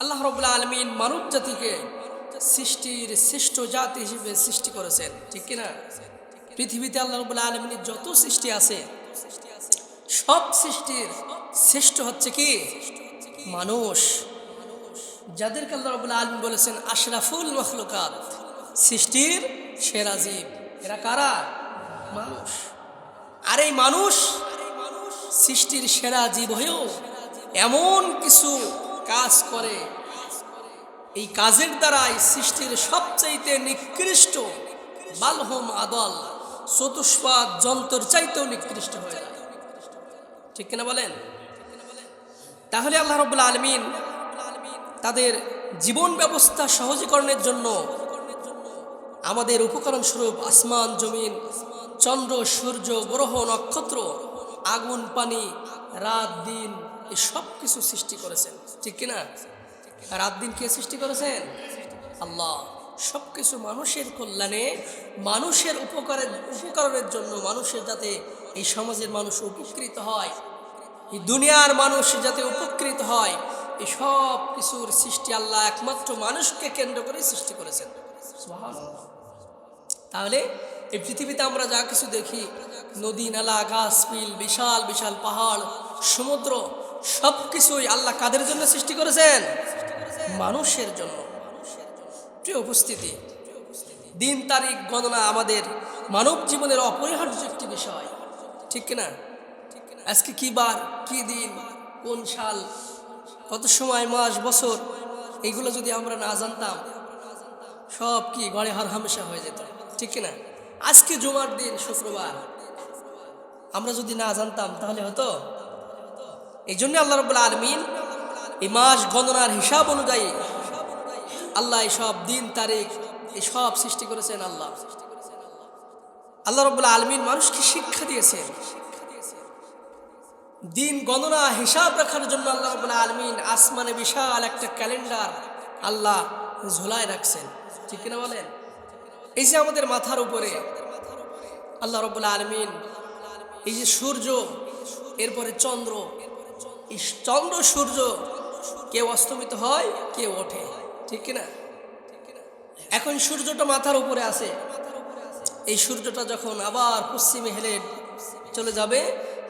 আল্লাহ রবুল্লা আলমিন মানব জাতিকে সৃষ্টির শ্রেষ্ঠ জাতি হিসেবে সৃষ্টি করেছেন, ঠিক কিনা? পৃথিবীতে আল্লাহ রবুল্লা আলমিনের যত সৃষ্টি আছে, সব সৃষ্টির শ্রেষ্ঠ হচ্ছে কি? মানুষ। যাদেরকে আল্লাহ রবুল্লা আলমিন বলেছেন আশরাফুল মখলুকাত, সৃষ্টির সেরা জীব। এরা কারা? মানুষ। আর এই মানুষ সৃষ্টির সেরা জীব হয়েও এমন কিছু কাজ করে। এই কাজের দ্বারাই সৃষ্টির সবচাইতে নিকৃষ্ট বালহম আদল, চতুষ্পাদ যন্ত্র চাইতেও নিকৃষ্ট হয়ে যায়। ঠিক কিনা বলেন? তাহলে আল্লাহ রবুল্লা আলমিন তাদের জীবন ব্যবস্থা সহজীকরণের জন্য আমাদের উপকরণ স্বরূপ আসমান, জমিন, চন্দ্র, সূর্য, গ্রহ, নক্ষত্র, আগুন, পানি, রাত, দিন এই সব কিছু সৃষ্টি করেছেন। ঠিক কিনা রাত দিন কে সৃষ্টি করেছেন? আল্লাহ। সব কিছু মানুষের কল্যাণে, মানুষের উপকারের, উপকরণের জন্য মানুষের যাতে এই সমাজের মানুষ উপকৃত হয়, এই দুনিয়ার মানুষ যাতে উপকৃত হয়, এই সব কিছুর সৃষ্টি আল্লাহ একমাত্র মানুষকে কেন্দ্র করে সৃষ্টি করেছেন। তাহলে এই পৃথিবীতে আমরা যা কিছু দেখি, নদী, নালা, গাছ, বিল, বিশাল বিশাল পাহাড়, সমুদ্র সব কিছুই আল্লাহ কাদের জন্য সৃষ্টি করেছেন? মানুষের জন্য। প্রিয় উপস্থিতি, দিন তারিখ গণনা আমাদের মানব জীবনের অপরিহার্য একটি বিষয়। ঠিক কিনা? আজকে কি বার, কি দিন, কোন সাল, কত সময়, মাস, বছর, এগুলো যদি আমরা না জানতাম, সব কি ঘরে হর হামেশা হয়ে যেত। ঠিক কিনা? আজকে জুমার দিন, শুক্রবার। আমরা যদি না জানতাম, তাহলে হতো? এই জন্য আল্লাহ রবুল্লা আলমিন এই মাস গণনার হিসাব অনুযায়ী আল্লাহ সব দিন, তারিখ, এই সব সৃষ্টি করেছেন আল্লাহ। আল্লাহ রবুল্লা আলমিন মানুষকে শিক্ষা দিয়েছেন। দিন গণনা, হিসাব রাখার জন্য আল্লাহ রবুল্লা আলমিন আসমানে বিশাল একটা ক্যালেন্ডার আল্লাহ ঝোলায় রাখছেন। ঠিক কিনা বলেন? এই যে আমাদের মাথার উপরে আল্লাহ রবুল্লা আলমিন, এই যে সূর্য, এরপরে চন্দ্র চন্দ্র সূর্য কেউ অস্তমিত হয় কেউ ওঠে, ঠিক কিনা? এখন সূর্যটা মাথার উপরে আছে। এই সূর্যটা যখন আবার পশ্চিমে হেলে চলে যাবে,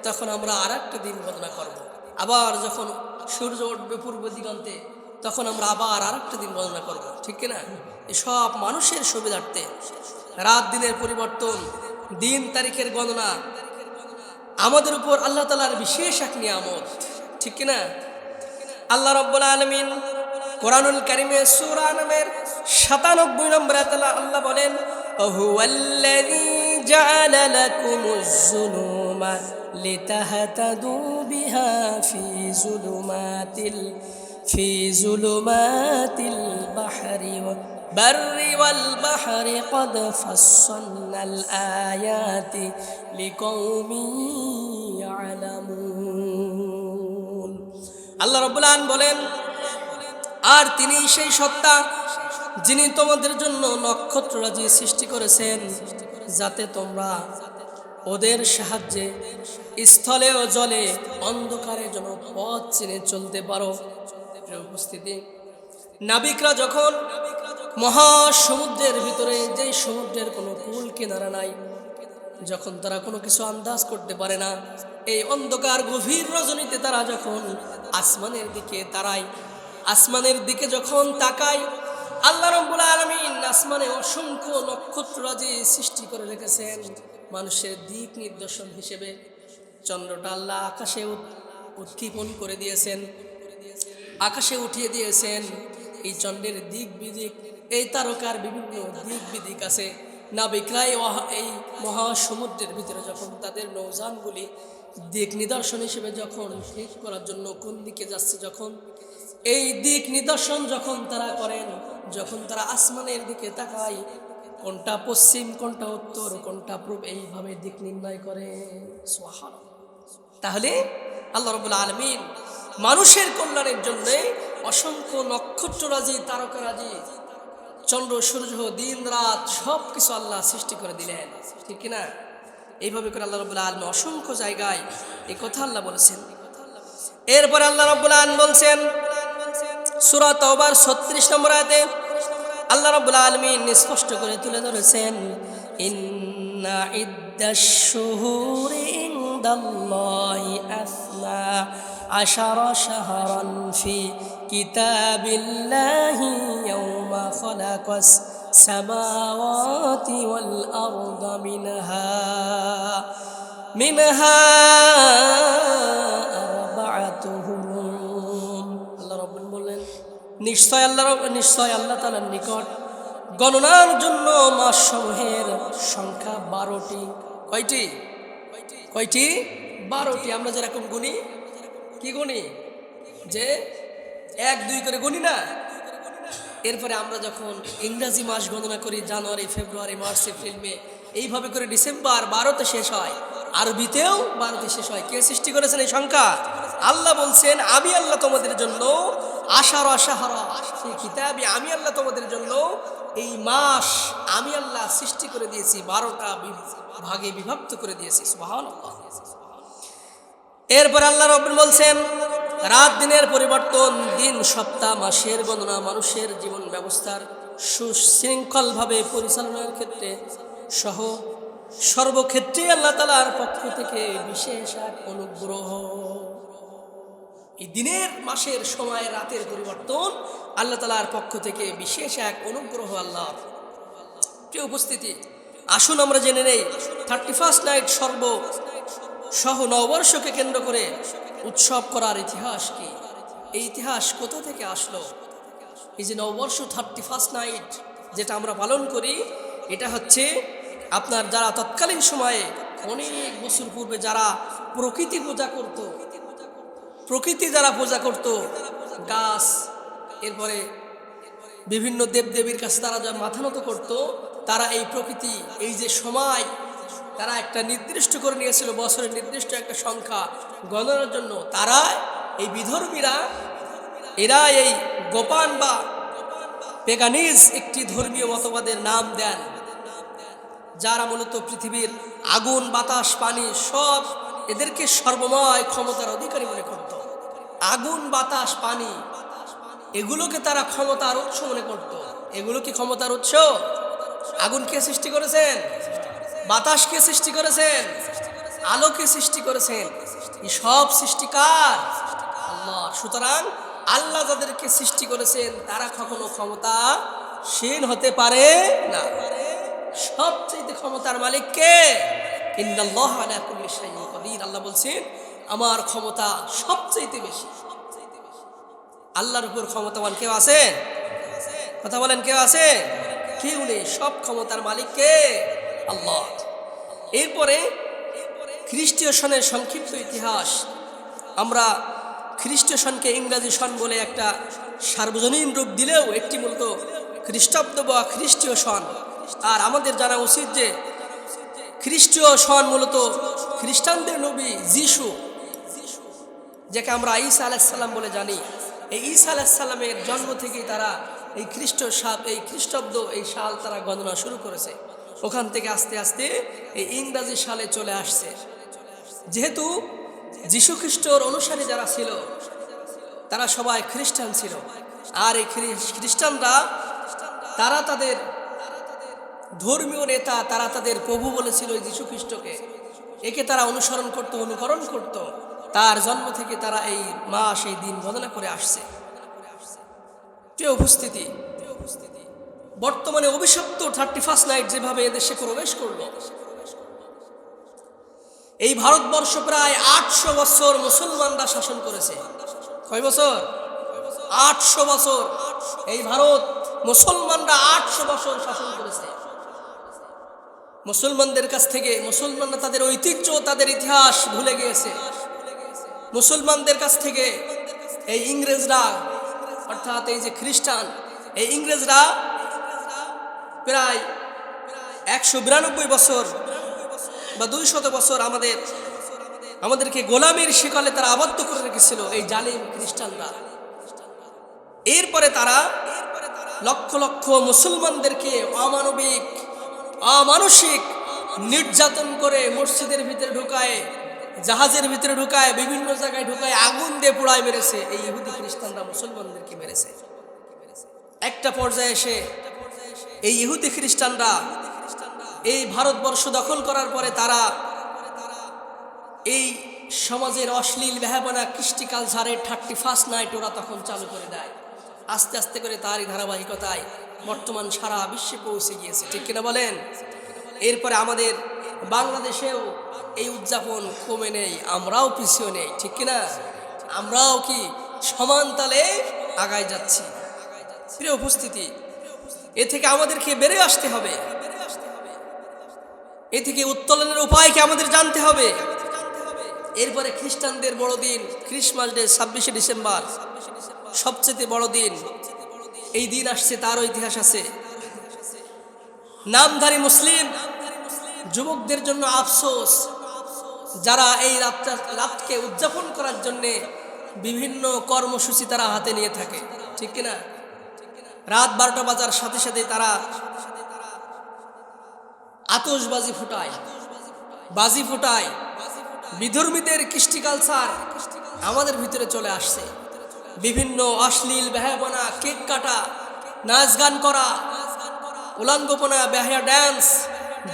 তখন আমরা আর একটা দিন গণনা করব। আবার যখন সূর্য উঠবে পূর্ব দিগন্তে, তখন আমরা আবার আর একটা দিন গণনা করব, ঠিক কিনা? এসব মানুষের সুবিধার্থে। রাত দিনের পরিবর্তন, দিন তারিখের গণনা, আমাদের উপর আল্লাহ তালার বিশেষ এক নিয়ামত। ঠিক কিনা আল্লাহ রব্বুল আলমিন কোরআনুল কারিমে সুরা নামের সাতানব্বই নম্বর আয়াতে আল্লাহ বলেন وهو الذي جعل لكم الظلم لتهتدوا بها في ظلمات ال... في ظلمات البحر والبر والبحر قد فصلنا الآيات لقوم يعلمون আল্লাহ রব্বুল বলেন, আর তিনি সেই সত্তা যিনি তোমাদের জন্য নক্ষত্ররাজি সৃষ্টি করেছেন, যাতে তোমরা ওদের সাহায্যে স্থলে ও জলে অন্ধকারে যেন পথ চিনে চলতে পারো। উপস্থিতি, নাবিকরা যখন মহাসমুদ্রের ভিতরে যেই সমুদ্রের কোনো কুল কিনারা নাই, যখন তারা কোনো কিছু আন্দাজ করতে পারে না এই অন্ধকার গভীর রজনীতে তারা যখন আসমানের দিকে তারাই আসমানের দিকে যখন তাকায়, আল্লাহ রব্বুল আলমিন আসমানে অসংখ্য নক্ষত্ররাজি সৃষ্টি করে রেখেছেন, মানুষের দিক নির্দেশন হিসেবে চন্দ্রটা আল্লাহ আকাশে উৎ- উৎক্ষেপণ করে দিয়েছেন, আকাশে উঠিয়ে দিয়েছেন। এই চন্দ্রের দিক বিদিক, এই তারকার বিভিন্ন দিক বিদিক আছে। নাবিকরাই এই মহাসমুদ্রের ভিতরে যখন তাদের নৌযানগুলি দিক নিদর্শন হিসেবে যখন ঠিক করার জন্য কোন দিকে যাচ্ছে, যখন এই দিক নিদর্শন যখন তারা করেন, যখন তারা আসমানের দিকে তাকায়, কোনটা পশ্চিম, কোনটা উত্তর, কোনটা পূর্ব, এইভাবে দিক নির্ণয় করে। তাহলে আল্লাহ রবুল্লা আলমিন মানুষের কল্যাণের জন্য অসংখ্য নক্ষত্ররাজি, তারকারাজি চন্দ্র, সূর্য, দিন, রাত সব কিছু আল্লাহ সৃষ্টি করে দিলেন। ঠিক কিনা? এইভাবে করে আল্লাহ রবুল্লা আলম অসংখ্য জায়গায় এই কথা আল্লাহ বলেছেন। এরপরে আল্লাহ রব্বুল আলম বলছেন, সূরা তওবার 36 নম্বর আয়াতে আল্লাহ রাব্বুল আলামিন স্পষ্ট করে তুলে ধরেছেন, ইন্না শাহরান ফি আরদা মিনহা মিনহা আরবাআতু হুরুম আল্লাহ রাব্বুল বললেন, নিশ্চয় আল্লাহ নিশ্চয় আল্লাহ তাআলার নিকট গণনার জন্য মাস সমূহের সংখ্যা বারোটি। কয়টি? কয়টি? বারোটি। আমরা যেরকম গুনি, কি গুনি? যে এক, দুই করে গুনি না। এরপরে আমরা যখন ইংরাজি মাস গণনা করি, জানুয়ারি, ফেব্রুয়ারি, মার্চ, এপ্রিল, মে, এইভাবে করে ডিসেম্বর বারোতে শেষ হয়। আরবিতেও বারোতে শেষ হয়। কে সৃষ্টি করেছেন এই সংখ্যা? আল্লাহ বলছেন, আমি আল্লাহ তোমাদের জন্য আশার আশাহারা, সেই কিতাবি আমি আল্লাহ তোমাদের জন্য এই মাস আমি আল্লাহ সৃষ্টি করে দিয়েছি, বারোটা ভাগে বিভক্ত করে দিয়েছি। এরপর আল্লাহ রব্বুল বলছেন রাত দিনের পরিবর্তন, দিন, সপ্তাহ, মাসের গণনা মানুষের জীবন ব্যবস্থার সুশৃঙ্খলভাবে পরিচালনার ক্ষেত্রে সহ সর্বক্ষেত্রে আল্লাহ তালার পক্ষ থেকে বিশেষ এক অনুগ্রহ। এই দিনের, মাসের সময়, রাতের পরিবর্তন আল্লাহ তালার পক্ষ থেকে বিশেষ এক অনুগ্রহ আল্লাহ। প্রিয় উপস্থিতি, আসুন আমরা জেনে নেই থার্টি ফার্স্ট নাইট সর্ব সহ নববর্ষকে কেন্দ্র করে উৎসব করার ইতিহাস কি? এই ইতিহাস কোথা থেকে আসলো? এই যে নববর্ষ থার্টি ফার্স্ট নাইট যেটা আমরা পালন করি, এটা হচ্ছে আপনার যারা তৎকালীন সময়ে অনেক বছর পূর্বে যারা প্রকৃতি পূজা করত, প্রকৃতি যারা পূজা করত, গাছ, এরপরে বিভিন্ন দেবদেবীর কাছে তারা যা মাথা নত করত, তারা এই প্রকৃতি, এই যে সময় তারা একটা নির্দিষ্ট করে নিয়েছিল বছরের নির্দিষ্ট একটা সংখ্যা গণনার জন্য। তারা এই বিধর্মীরা, এরা এই গোপান বা পেগানিজ একটি ধর্মীয় মতবাদের নাম দেন, যারা মূলত পৃথিবীর আগুন, বাতাস, পানি সব এদেরকে সর্বময় ক্ষমতার অধিকারী মনে করত। আগুন, বাতাস, পানি এগুলোকে তারা ক্ষমতার উৎস মনে করত। এগুলো কি ক্ষমতার উৎস? আগুন কে সৃষ্টি করেছেন? বাতাস কে সৃষ্টি করেছেন, আলোকে সৃষ্টি করেছেন। এই সব সৃষ্টিকার আল্লাহ। সুতরাং আল্লাহ যাদেরকে সৃষ্টি করেছেন, তারা কখনো ক্ষমতা সীন হতে পারে না। সবচেয়ে ক্ষমতার মালিক কে ইন্নাল্লাহ আলা কুল্লি শাইইন আল্লাহ বলছেন, আমার ক্ষমতা সবচেয়ে বেশি। আল্লাহর উপর ক্ষমতাবান কেউ আছে? কথা বলেন কেউ আছে? কেউ নেই। সব ক্ষমতার মালিক কে আল্লাহ। এরপরে খ্রিস্টীয় সনের সংক্ষিপ্ত ইতিহাস। আমরা খ্রিস্টীয় সনকে ইংরাজি সন বলে একটা সার্বজনীন রূপ দিলেও একটি মূলত খ্রিস্টাব্দ বা খ্রিস্টীয় সন। আর আমাদের জানা উচিত যে খ্রিস্টীয় সন মূলত খ্রিস্টানদের নবী যিশু, যাকে আমরা ঈসা আলাইসাল্লাম বলে জানি। এই ঈসা আলাইসাল্লামের জন্ম থেকেই তারা এই খ্রিস্ট সাল এই খ্রিস্টাব্দ, এই সাল তারা গণনা শুরু করেছে। ওখান থেকে আস্তে আস্তে এই ইংরাজি সালে চলে আসছে। যেহেতু যীশু খ্রিস্টর অনুসারী যারা ছিল, তারা সবাই খ্রিস্টান ছিল। আর এই খ্রিস্টানরা, তারা তাদের ধর্মীয় নেতা, তারা তাদের প্রভু বলেছিল এই খ্রিস্টকে একে তারা অনুসরণ করত, অনুকরণ করত। তার জন্ম থেকে তারা এই মাস, এই দিন গণনা করে আসছে। প্রিয় উপস্থিতি বর্তমানে অভিশপ্ত থার্টি ফার্স্ট নাইট যেভাবে এদেশে প্রবেশ করল। এই ভারতবর্ষ প্রায় আটশো বছর মুসলমানরা শাসন করেছে। কয় বছর? আটশো বছর। এই ভারত মুসলমানরা আটশো বছর শাসন করেছে। মুসলমানদের কাছ থেকে মুসলমানরা তাদের ঐতিহ্য, তাদের ইতিহাস ভুলে গিয়েছে। মুসলমানদের কাছ থেকে এই ইংরেজরা, অর্থাৎ এই যে খ্রিস্টান, এই ইংরেজরা প্রায় একশো বিরানব্বই বছর বা দুই শত বছর আমাদের, আমাদেরকে গোলামের শিকলে তারা আবদ্ধ করে রেখেছিল এই জালিম খ্রিস্টানরা। এরপরে তারা লক্ষ লক্ষ মুসলমানদেরকে অমানবিক, অমানসিক নির্যাতন করে মসজিদের ভিতরে ঢুকায়, জাহাজের ভিতরে ঢুকায়, বিভিন্ন জায়গায় ঢুকায় আগুন দিয়ে পোড়ায় মেরেছে। এই ইহুদি খ্রিস্টানরা মুসলমানদেরকে মেরেছে। একটা পর্যায়ে এসে এই ইহুদি খ্রিস্টানরা এই ভারতবর্ষ দখল করার পরে তারা এই সমাজের অশ্লীল বেহাবানা কৃষ্টি কালচারের থার্টি ফার্স্ট নাইট ওরা তখন চালু করে দেয়। আস্তে আস্তে করে তারই ধারাবাহিকতায় বর্তমান সারা বিশ্বে পৌঁছে গিয়েছে। ঠিক কিনা বলেন? এরপরে আমাদের বাংলাদেশেও এই উদযাপন কমে নেই, আমরাও পিছিয়ে নেই, ঠিক কিনা? আমরাও কি সমান তালে আগায় যাচ্ছি? প্রিয় উপস্থিতি এ থেকে আমাদেরকে বেড়ে আসতে হবে। এ থেকে উত্তোলনের উপায়কে আমাদের জানতে হবে। এরপরে খ্রিস্টানদের বড়দিন ক্রিসমাস ডে, ছাব্বিশে ডিসেম্বর। সবচেয়ে বড় দিন, এই দিন আসছে, তারও ইতিহাস আছে। নামধারী মুসলিম, যুবকদের জন্য আফসোস, যারা এই রাতটা, রাতকে উদযাপন করার জন্যে বিভিন্ন কর্মসূচি তারা হাতে নিয়ে থাকে। ঠিক কিনা? রাত বারোটা বাজার, সাথে সাথে তারা আতসবাজি ফুটায়। বাজি ফুটায়। বিধর্মীদের কৃষ্টি কালচার আমাদের ভিতরে চলে আসছে। বিভিন্ন অশ্লীল বেহাবনা কেক কাটা, নাচ গান করা, উলাঙ্গপনা, বেহায়া ড্যান্স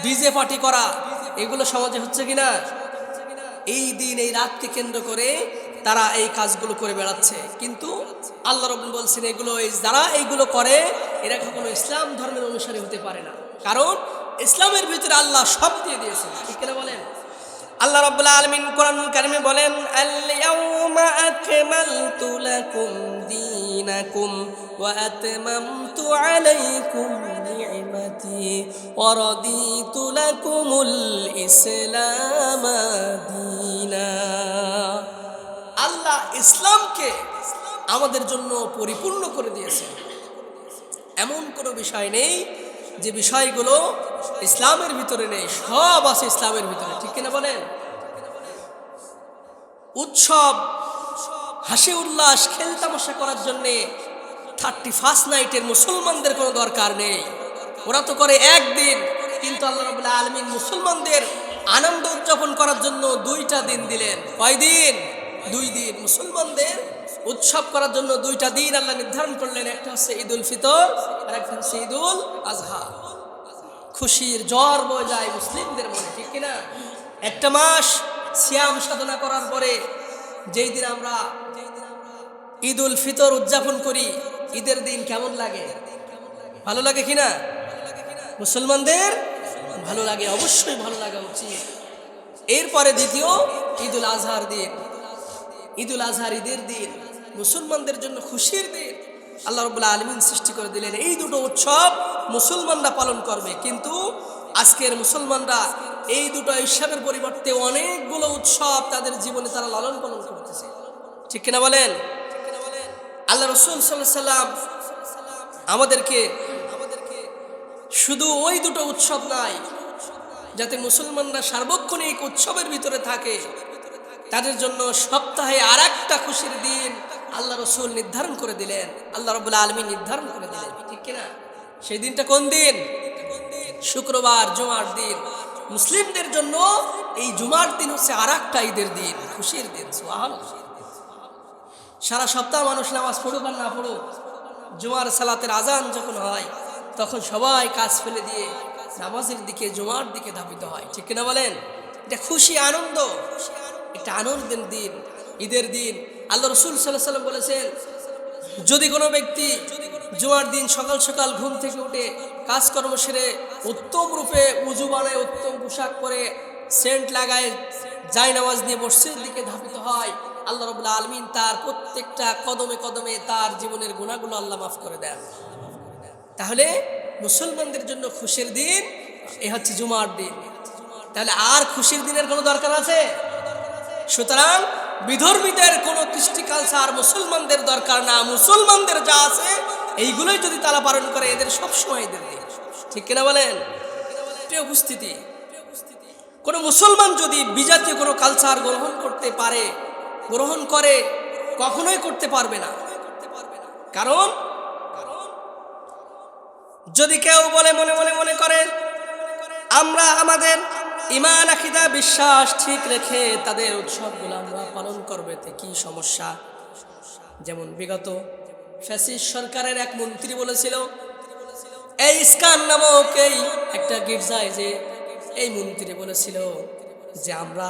ডিজে পার্টি করা, এগুলো সমাজে হচ্ছে কিনা? এই দিন, এই রাতকে কেন্দ্র করে তারা এই কাজগুলো করে বেড়াচ্ছে। কিন্তু আল্লাহ রবুল বলছেন, এগুলো যারা এইগুলো করে, এরা কখনো ইসলাম ধর্মের অনুসারী হতে পারে না। কারণ ইসলামের ভিতরে আল্লাহ সব দিয়ে দিয়েছেন। ঠিক কিনা বলেন? আল্লাহ রাব্বুল আলমিন কোরআন কারিমে বলেন, আল-ইয়াউমা আকমালতু দীনাকুম আল্লাহ ইসলামকে আমাদের জন্য পরিপূর্ণ করে দিয়েছেন। এমন কোনো বিষয় নেই যে বিষয়গুলো ইসলামের ভিতরে নেই, সব আছে ইসলামের ভিতরে, ঠিক কিনা বলেন? উৎসব, হাসি উল্লাস, খেল তামাশা করার জন্যে থার্টি ফার্স্ট নাইটের মুসলমানদের কোনো দরকার নেই। ওরা তো করে একদিন, কিন্তু আল্লাহ রবুল্লাহ আলমিন মুসলমানদের আনন্দ উদযাপন করার জন্য দুইটা দিন দিলেন। কয় দিন দুই দিন। মুসলমানদের উৎসব করার জন্য দুইটা দিন আল্লাহ নির্ধারণ করলেন। একটা হচ্ছে ঈদ উল ফিতর, আর একটা হচ্ছে ঈদ উল আজহা। খুশির জ্বর বয়ে যায় মুসলিমদের মনে, ঠিক কিনা? একটা মাস সিয়াম সাধনা করার পরে যেই দিন আমরা ঈদ উল ফিতর উদযাপন করি, ঈদের দিন কেমন লাগে? ভালো লাগে কিনা? মুসলমানদের ভালো লাগে, অবশ্যই ভালো লাগা উচিত। এরপরে দ্বিতীয় ঈদ উল আজহার দিন। ঈদ উল আজহার ঈদের দিন, মুসলমানদের জন্য খুশির দিন। আল্লাহ রবুল্লাহ আলমিন সৃষ্টি করে দিলেন এই দুটো উৎসব মুসলমানরা পালন করবে। কিন্তু আজকের মুসলমানরা এই দুটো উৎসবের পরিবর্তে অনেকগুলো উৎসব তাদের জীবনে তারা লালন পালন করতেছে। ঠিক কিনা বলেন? আল্লাহ রসুল সাল্লাহ আমাদেরকে আমাদেরকে শুধু ওই দুটো উৎসব নাই, যাতে মুসলমানরা সার্বক্ষণিক উৎসবের ভিতরে থাকে। তাদের জন্য সপ্তাহে আর একটা খুশির দিন আল্লাহ রসুল নির্ধারণ করে দিলেন। আল্লাহ রবুল্লা আলমী নির্ধারণ করে দিলেন। ঠিক কিনা? সেই দিনটা কোন দিন? শুক্রবার, জুমার দিন। মুসলিমদের জন্য এই জুমার দিন হচ্ছে আর একটা ঈদের দিন, খুশির দিন সারা সপ্তাহ মানুষ নামাজ পড়ুক আর না পড়ুক, জুমার সালাতের আজান যখন হয়, তখন সবাই কাজ ফেলে দিয়ে নামাজের দিকে, জুমার দিকে ধাবিত হয়। ঠিক কিনা বলেন? এটা খুশি, আনন্দ। একটা আনন্দের দিন, ঈদের দিন। আল্লাহ রসুল সাল্লাহ সাল্লাম বলেছেন, যদি কোনো ব্যক্তি জুমার দিন সকাল সকাল ঘুম থেকে উঠে কাজকর্ম সেরে উত্তম রূপে উজু বানায়, উত্তম পোশাক পরে, সেন্ট লাগায় যাই নামাজ নিয়ে মসজিদের দিকে ধাবিত হয়, আল্লাহ রবুল্লা আলমিন তার প্রত্যেকটা কদমে কদমে তার জীবনের গুণাগুলো আল্লাহ মাফ করে দেন। তাহলে মুসলমানদের জন্য খুশির দিন, এ হচ্ছে জুমার দিন। তাহলে আর খুশির দিনের কোনো দরকার আছে? সুতরাং বিধর্মীদের কোনো কৃষ্টি কালচার মুসলমানদের দরকার না। মুসলমানদের যা আছে, এইগুলোই যদি তারা পালন করে, এদের সবসময় এদের ঠিক কিনা বলেন? উপস্থিতি, কোনো মুসলমান যদি বিজাতীয় কোনো কালচার গ্রহণ করতে পারে, গ্রহণ করে, কখনোই করতে পারবে না। কারণ, যদি কেউ বলে, মনে মনে মনে করেন, আমরা আমাদের ইমান আকিদা, বিশ্বাস ঠিক রেখে তাদের উৎসবগুলো আমরা পালন করবে তে কি সমস্যা? যেমন বিগত ফ্যাসিস্ট সরকারের এক মন্ত্রী বলেছিল, এই ইস্কান নামক এই একটা গির্জায় যে এই মন্ত্রী বলেছিল যে আমরা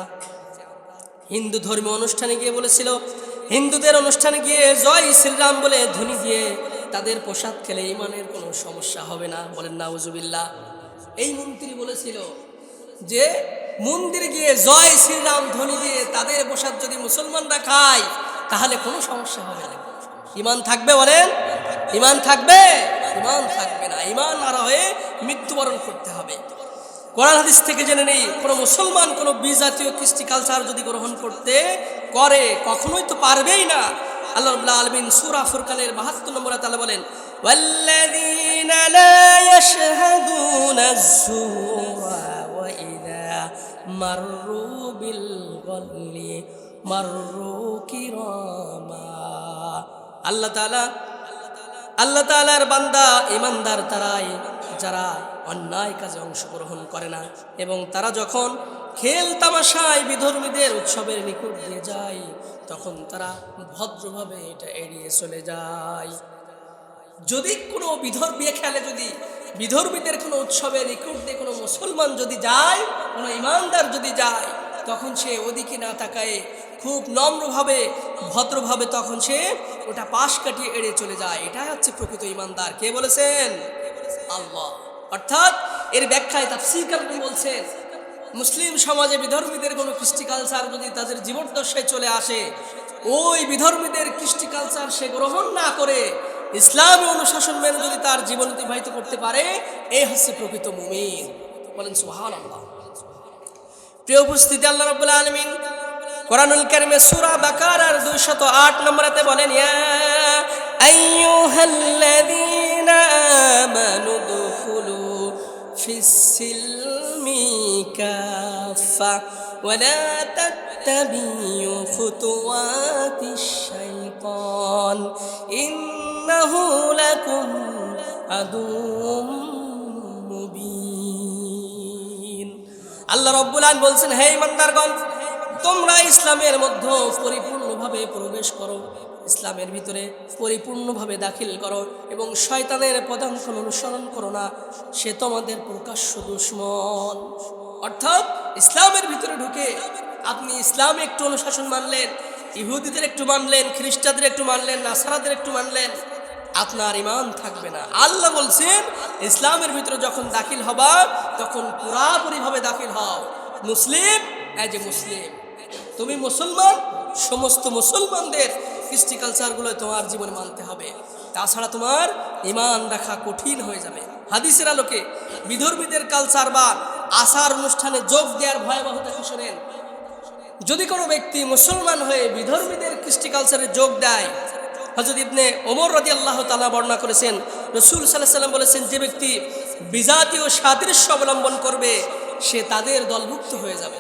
হিন্দু ধর্মীয় অনুষ্ঠানে গিয়ে বলেছিল, হিন্দুদের অনুষ্ঠানে গিয়ে জয় শ্রীরাম বলে ধ্বনি দিয়ে তাদের প্রসাদ খেলে ইমানের কোনো সমস্যা হবে না। বলেন নাউজুবিল্লাহ এই মন্ত্রী বলেছিল যে মন্দিরে গিয়ে জয় শ্রীরাম ধ্বনি দিয়ে তাদের প্রসাদ যদি মুসলমানরা খায়, তাহলে কোনো সমস্যা হবে না। ইমান থাকবে বলেন? ইমান থাকবে? ইমান থাকবে না। ইমান আর হয়ে মৃত্যুবরণ করতে হবে। কোরআন হাদিস থেকে জেনে নেই, কোনো মুসলমান, কোনো বিজাতীয় কৃষ্টি কালচার যদি গ্রহণ করতে করে, কখনোই তো পারবেই না। আল্লাহ আলামিন সূরা ফুরকানের 72 নম্বরে তাআলা বলেন ইয়াশহাদুনা আয-যুরা ওয়া ইযা মাররু বিল গল্লি মাররু কিরামা। আল্লাহ তাআলা, আল্লাহ তাআলার বান্দা ইমানদার তারাই যারা অন্যায় কাজে অংশগ্রহণ করে না এবং তারা যখন খেল তামাশায় বিধর্মীদের উৎসবের নিকট দিয়ে যায়, তখন তারা ভদ্রভাবে এটা এড়িয়ে চলে যায়। যদি কোনো বিধর্মী খেলে, যদি বিধর্মীদের কোনো উৎসবে নিকট দিয়ে কোনো মুসলমান যদি যায়, কোনো ইমানদার যদি যায়, তখন সে ওদিকে না তাকায় খুব নম্রভাবে, ভদ্রভাবে তখন সে ওটা পাশ কাটিয়ে এড়িয়ে চলে যায়। এটাই হচ্ছে প্রকৃত ইমানদার। কে বলেছেন? আল্লাহ। অর্থাৎ এর ব্যাখ্যায় তাফসির কারণ বলছেন, মুসলিম সমাজে বিধর্মীদের কোনো কৃষ্টি কালচার যদি তাদের জীবনদশায় চলে আসে, ওই বিধর্মীদের কৃষ্টি কালচার সে গ্রহণ না করে ইসলামী অনুশাসন মেনে যদি তার জীবন অতিবাহিত করতে পারে এই হচ্ছে প্রকৃত মুমিন। বলেন সুহান আল্লাহ প্রিয় উপস্থিতি, আল্লাহ রাব্বুল আলামিন কোরআনুল কারিমে সূরা বাকারার 208 নম্বরেতে বলেন, ইয়া আইয়ুহাল্লাযীনা আমানু দুখুলু ফিস সিলমি কাফা শাইতান ইন্নাহু লাকুম আদুউম মুবিন আল্লাহ রব্বুল আলামিন বলছেন, হে ইমানদারগণ, তোমরা ইসলামের মধ্যে পরিপূর্ণভাবে প্রবেশ করো, ইসলামের ভিতরে পরিপূর্ণভাবে দাখিল করো এবং শয়তানের পদাঙ্ক অনুসরণ করো না, সে তোমাদের প্রকাশ্য দুশ্মন। অর্থাৎ ইসলামের ভিতরে ঢুকে আপনি ইসলামে একটু অনুশাসন মানলেন, ইহুদিদের একটু মানলেন, খ্রিস্টানদের একটু মানলেন, নাসারাদের একটু মানলেন আপনার ইমান থাকবে না। আল্লাহ বলছেন, ইসলামের ভিতরে যখন দাখিল হবা, তখন পুরাপুরিভাবে দাখিল হও। Muslim as a Muslim. তুমি মুসলমান, সমস্ত মুসলমানদের কৃষ্টি কালচারগুলো তোমার জীবনে মানতে হবে। তাছাড়া তোমার ইমান রাখা কঠিন হয়ে যাবে। হাদিসের আলোকে বিধর্মীদের কালচার বা আসার অনুষ্ঠানে যোগ দেওয়ার ভয়াবহতা কি শোনেন? যদি কোনো ব্যক্তি মুসলমান হয়ে বিধর্মীদের কৃষ্টি কালচারে যোগ দেয় হজরত ইবনে ওমর রাজি আল্লাহ তালা বর্ণনা করেছেন, রসুল সাল্লাহ সাল্লাম বলেছেন, যে ব্যক্তি বিজাতীয় সাদৃশ্য অবলম্বন করবে, সে তাদের দলভুক্ত হয়ে যাবে।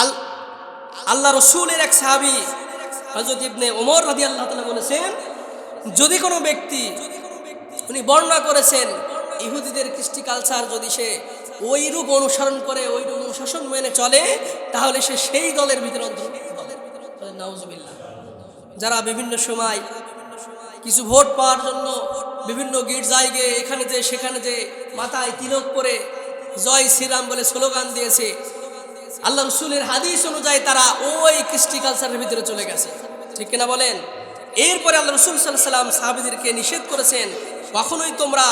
আল, আল্লাহ রসুলের এক সাহাবি হজরত ইবনে ওমর রাজি আল্লাহ তালা বলেছেন, যদি কোনো ব্যক্তি, উনি বর্ণনা করেছেন, ইহুদিদের কৃষ্টি কালচার যদি সে ওই রূপ অনুসরণ করে ওই রূপ অনুশাসন মেনে চলে, তাহলে সে সেই দলের ভিতরে অন্তর্ভুক্ত হবে। নাউজুবিল্লাহ। যারা বিভিন্ন সময় কিছু ভোট পাওয়ার জন্য বিভিন্ন গির্জায় গিয়ে এখানে যে, সেখানে যে মাথায় তিলক করে জয় শ্রীরাম বলে স্লোগান দিয়েছে, আল্লাহ রসুলের হাদিস অনুযায়ী তারা ওই কৃষ্টি কালচারের ভিতরে চলে গেছে। ঠিক কিনা বলেন? এরপরে আল্লাহ রসুল সাল্লাম সাহাবিদেরকে নিষেধ করেছেন, কখনোই তোমরা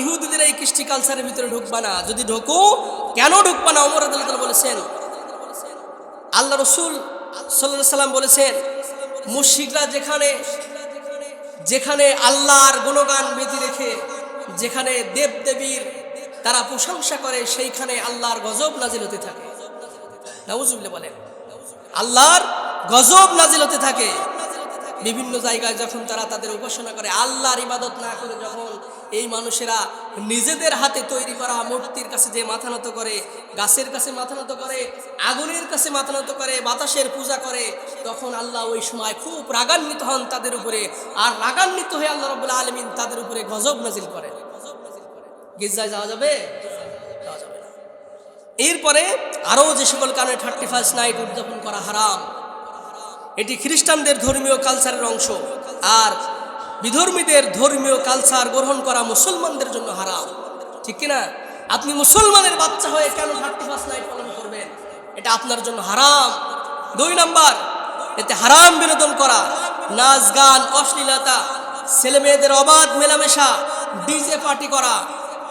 ইহুদিদের এই কৃষ্টি কালচারের ভিতরে ঢুকবা না। যদি ঢুকো, কেন ঢুকবা না? অমর আদালত বলেছেন। আল্লাহ রসুল সাল্লাহ সাল্লাম বলেছেন মুশিকরা যেখানে যেখানে আল্লাহর গুণগান বেঁধে রেখে, যেখানে দেব দেবীর তারা প্রশংসা করে, সেইখানে আল্লাহর গজব নাজিল হতে থাকে। বলেন, আল্লাহর গজব নাজিল হতে থাকে। বিভিন্ন জায়গায় যখন তারা তাদের উপাসনা করে, আল্লাহর ইবাদত না করে যখন এই মানুষেরা নিজেদের হাতে তৈরি করা মূর্তির কাছে যে মাথা নত করে, গাছের কাছে মাথা নত করে, আগুনের কাছে মাথা নত করে, বাতাসের পূজা করে, তখন আল্লাহ ওই সময় খুব রাগান্বিত হন তাদের উপরে। আর রাগান্বিত হয়ে আল্লাহ রবুল্লা আলমিন তাদের উপরে গজব নাজিল করে গির্জায় যাওয়া যাবে? যাওয়া যাবে এরপরে আরও যে সকল কারণে থার্টি ফার্স্ট নাইট উদযাপন করা হারাম, এটি খ্রিস্টানদের ধর্মীয় কালচারের অংশ। আর বিধর্মীদের ধর্মীয় কালচার গ্রহণ করা মুসলমানদের জন্য হারাম। ঠিক কিনা? আপনি মুসলমানের বাচ্চা হয়ে কেন থার্টি ফার্স্ট নাইট পালন করবেন? এটা আপনার জন্য হারাম। দুই নাম্বার, এতে হারাম বিনোদন করা, নাচ, গান, অশ্লীলতা, ছেলে মেয়েদের অবাধ মেলামেশা, ডিজে পার্টি করা,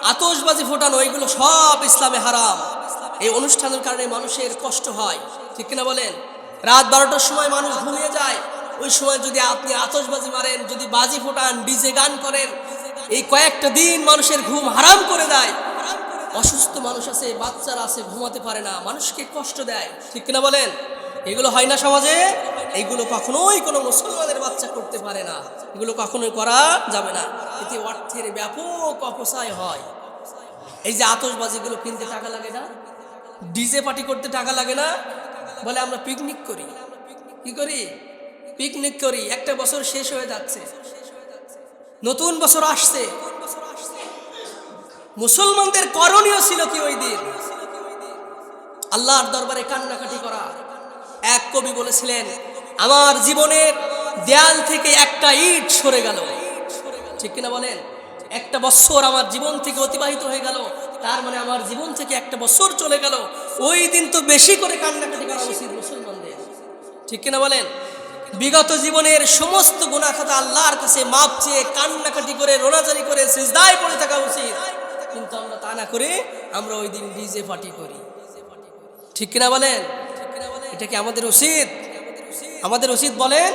আতশবাজি ফোটানো, এগুলো সব ইসলামে হারাম। এই অনুষ্ঠানের কারণে মানুষের কষ্ট হয়। ঠিক কিনা বলেন? রাত বারোটার সময় মানুষ ঘুমিয়ে যায় ওই সময় যদি আপনি আতশবাজি মারেন, যদি বাজি ফোটান, ডিজে গান করেন, এই কয়েকটা দিন মানুষের ঘুম হারাম করে দেয়। অসুস্থ মানুষ আছে, বাচ্চারা আছে, ঘুমাতে পারে না, মানুষকে কষ্ট দেয়। ঠিক কিনা বলেন? এগুলো হয় না সমাজে? এইগুলো কখনোই কোনো মুসলমানের বাচ্চা করতে পারে না। এগুলো কখনোই করা যাবে না। এতে অর্থের ব্যাপক অপচয় হয়। এই যে আতশবাজিগুলো কিনতে টাকা লাগে না? ডিজে পার্টি করতে টাকা লাগে না? বলে আমরা পিকনিক করি। কি করি? পিকনিক করি, একটা বছর শেষ হয়ে যাচ্ছে। নতুন বছর আসছে। মুসলমানদের করণীয় ছিল কি ওই দিন? আল্লাহর দরবারে কান্নাকাটি করা। এক কবি বলেছিলেন, আমার জীবনের দেয়াল থেকে একটা ইট সরে গেল। ঠিক কিনা বলেন? একটা বছর আমার জীবন থেকে অতিবাহিত হয়ে গেল, তার মানে আমার জীবন থেকে একটা বছর চলে গেল। ওই দিন তো বেশি করে কান্নাকাটি করা উচিত মুসলমানদের। ঠিক কিনা বলেন? বিগত জীবনের সমস্ত গুণাখাতা আল্লাহর কাছে মাপ চেয়ে কান্নাকাটি করে, রোনাজারি করে, সিজদায় পড়ে থাকা উচিত। কিন্তু আমরা তা না করে আমরা ওই দিন ডিজে পার্টি করি। ঠিক কিনা বলেন? এটা কি আমাদের উচিত? আমাদের উচিত বলেন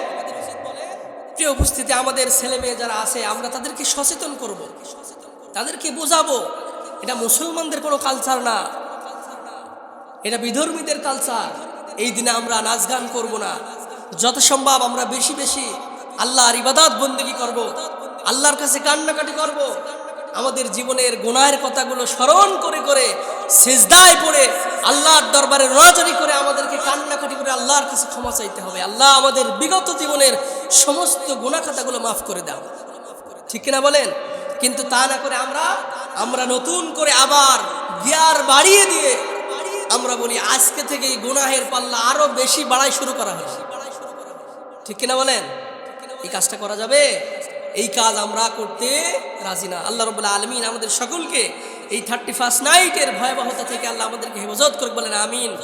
প্রিয় উপস্থিতি, আমাদের ছেলে মেয়ে যারা আছে, আমরা তাদেরকে সচেতন করব। তাদেরকে বোঝাবো, এটা মুসলমানদের কোনো কালচার না। এটা বিধর্মীদের কালচার এই দিনে আমরা নাচ গান করব না। যত সম্ভব আমরা বেশি বেশি আল্লাহর ইবাদত বন্দেগী করব। আল্লাহর কাছে কান্নাকাটি করব। আমাদের জীবনের গুনাহের কথাগুলো স্মরণ করে করে সেজদায় পড়ে আল্লাহর দরবারে রোজারি করে আমাদেরকে কান্নাকাটি করে আল্লাহর কাছে ক্ষমা চাইতে হবে আল্লাহ আমাদের বিগত জীবনের সমস্ত গুণা খাতাগুলো মাফ করে দাও ঠিক কিনা বলেন কিন্তু তা না করে আমরা আমরা নতুন করে আবার গিয়ার বাড়িয়ে দিয়ে আমরা বলি, আজকে থেকে এই গুনাহের পাল্লা আরও বেশি বাড়াই শুরু করা হয় ঠিক কিনা বলেন? এই কাজটা করা যাবে? এই কাজ আমরা করতে রাজি না। আল্লাহ রবুল্লাহ আলমিন আমাদের সকলকে এই থার্টি ফার্স্ট নাইটের ভয়াবহতা থেকে আল্লাহ আমাদেরকে হেফাজত করে বলেন, আমিন।